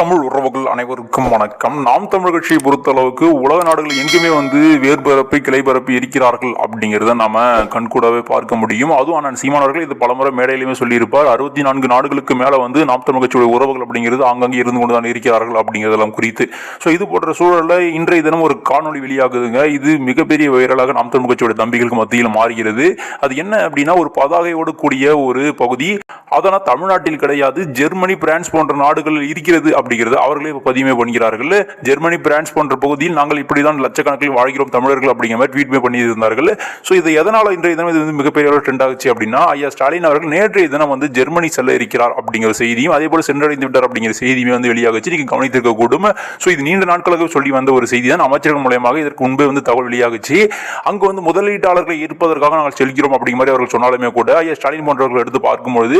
தமிழ் உறவுகள் அனைவருக்கும் வணக்கம். நாம் தமிழ் கட்சியை பொறுத்தளவுக்கு உலக நாடுகள் எங்குமே வந்து வேர்பரப்பி கிளைபரப்பி இருக்கிறார்கள் அப்படிங்கிறத நாம கண்கூடவே பார்க்க முடியும். அதுவும் அண்ணன் சீமானவர்கள் இது பலமுறை மேடையிலுமே சொல்லியிருப்பார். அறுபத்தி நான்கு நாடுகளுக்கு மேல வந்து நாம் தமிழ் கட்சியுடைய உறவுகள் அப்படிங்கிறது அங்கங்கே இருந்து கொண்டு தான் இருக்கிறார்கள் அப்படிங்கிறதெல்லாம் குறித்து. ஸோ இது போன்ற சூழலில் இன்றைய தினம் ஒரு காணொளி வெளியாகுதுங்க. இது மிகப்பெரிய வைரலாக நாம் தமிழ் கட்சியுடைய தம்பிகளுக்கு மத்தியில் மாறுகிறது. அது என்ன அப்படின்னா ஒரு பதாகையோடு கூடிய ஒரு பகுதி அதனால் தமிழ்நாட்டில் கிடையாது. ஜெர்மனி பிரான்ஸ் போன்ற நாடுகளில் இருக்கிறது அப்படிங்கிறது அவர்களே இப்போ பதிவுமே பண்ணுகிறார்கள் ஜெர்மனி பிரான்ஸ் போன்ற பகுதியில் நாங்கள் இப்படி தான் லட்சக்கணக்கில் வாழ்கிறோம் தமிழர்கள் அப்படிங்கிற மாதிரி ட்வீட்மே பண்ணி இருந்தார்கள் ஸோ இது எதனால் இன்றைய தினம் இது வந்து மிகப்பெரிய அளவு ட்ரெண்ட் ஆகுச்சு அப்படின்னா ஐயா ஸ்டாலின் அவர்கள் நேற்றைய தினம் வந்து ஜெர்மனி செல்ல இருக்கிறார் அப்படிங்கிற செய்தியும் அதே போல் சென்றடைந்து விட்டார் அப்படிங்கிற செய்தியுமே வந்து வெளியாகுச்சு. நீங்கள் கவனித்திருக்க கூடும். ஸோ இது நீண்ட நாட்களாக சொல்லி வந்த ஒரு செய்தி தான் அமைச்சர்கள் மூலயமாக இதற்கு முன்பே வந்து தகவல் வெளியாகுச்சு. அங்கு வந்து முதலீட்டாளர்களை ஈர்ப்பதற்காக நாங்கள் செல்கிறோம் அப்படிங்கிற மாதிரி அவர்கள் சொன்னாலுமே கூட ஐயா ஸ்டாலின் போன்றவர்கள் எடுத்து பார்க்கும்பொழுது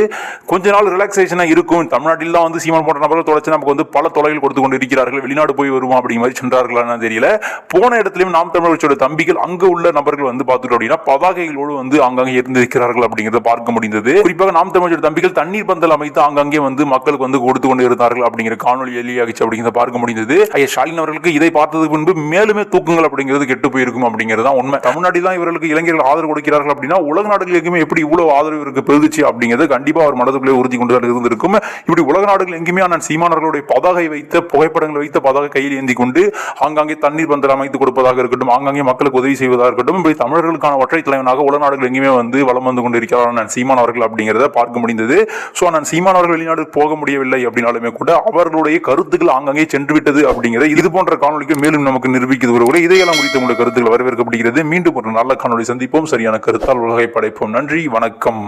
கொஞ்ச நாள் ரிலாக்ஸேஷனாக இருக்கும். தமிழ்நாட்டில் தான் வந்து சீமான் போன்ற நபர்கள் தொடர்ச்சி நமக்கு வந்து பல தொலைகள் கொடுத்து கொண்டு இருக்கிறார்கள் வெளிநாடு போய் வருவோம் அப்படிங்கிற மாதிரி சென்றார்களான்னு தெரியல. போன இடத்துலையும் நாம் தமிழ் கட்சியோட தம்பிகள் அங்கே உள்ள நபர்கள் வந்து பார்த்துட்டோம் அப்படின்னா பதாகைகளோடு வந்து அங்கங்கே இருந்திருக்கிறார்கள் அப்படிங்கிறத பார்க்க முடிந்தது. குறிப்பாக நாம் தமிழ் தம்பிகள் தண்ணீர் பந்தல் அமைத்து அங்கங்கே வந்து மக்களுக்கு வந்து கொடுத்து கொண்டு இருந்தார்கள் அப்படிங்கிற காணொலி வெளியாகிச்சு அப்படிங்கிறத பார்க்க முடிந்தது. ஐயா ஸ்டாலின் அவர்களுக்கு இதை பார்த்ததுக்கு முன்பு மேலுமே தூக்கங்கள் அப்படிங்கிறது கெட்டு போயிருக்கும் அப்படிங்கிறது தான் உண்மை. தமிழ்நாட்டில் தான் இவர்களுக்கு இளைஞர்கள் ஆதரவு கொடுக்கிறார்கள் அப்படின்னா உலக நாடுகளுக்குமே எப்படி இவ்வளவு ஆதரவு இருக்கு பெருகுச்சு அப்படிங்கிறது கண்டிப்பா அவர் மனதுக்குள்ளே உறுதி கொண்டு தான் இருந்திருக்கும். இப்படி உலக நாடுகள் எங்குமே நான் சீமானவர்களுடைய பதாகை வைத்த புகைப்படங்கள் வைத்த பதாகை கையில் ஏந்தி கொண்டு ஆங்காங்கே தண்ணீர் பந்தல் அமைத்து கொடுப்பதாக இருக்கட்டும் ஆங்காங்கே மக்களுக்கு உதவி செய்வதாக இருக்கட்டும் இப்படி தமிழர்களுக்கான ஒற்றை தலைவனாக உலக நாடுகள் எங்குமே வந்து வளம் வந்து கொண்டிருக்கிறார் நான் சீமான் அவர்கள் அப்படிங்கிறத பார்க்க முடிந்தது. ஸோ நான் சீமான் அவர்கள் வெளிநாடு போக முடியவில்லை அப்படின்னாலுமே கூட அவர்களுடைய கருத்துக்கள் ஆங்காங்கே சென்று விட்டது அப்படிங்கிறது இது போன்ற காணொலிக்கு மேலும் நமக்கு நிரூபிக்கிறது ஒரு இதையெல்லாம் குறித்த உங்களுடைய கருத்துக்கள் வரவேற்கப்படுகிறது. மீண்டும் ஒரு நல்ல காணொலி சந்திப்போம். சரியான கருத்தால் உலகை படைப்போம். நன்றி. வணக்கம்.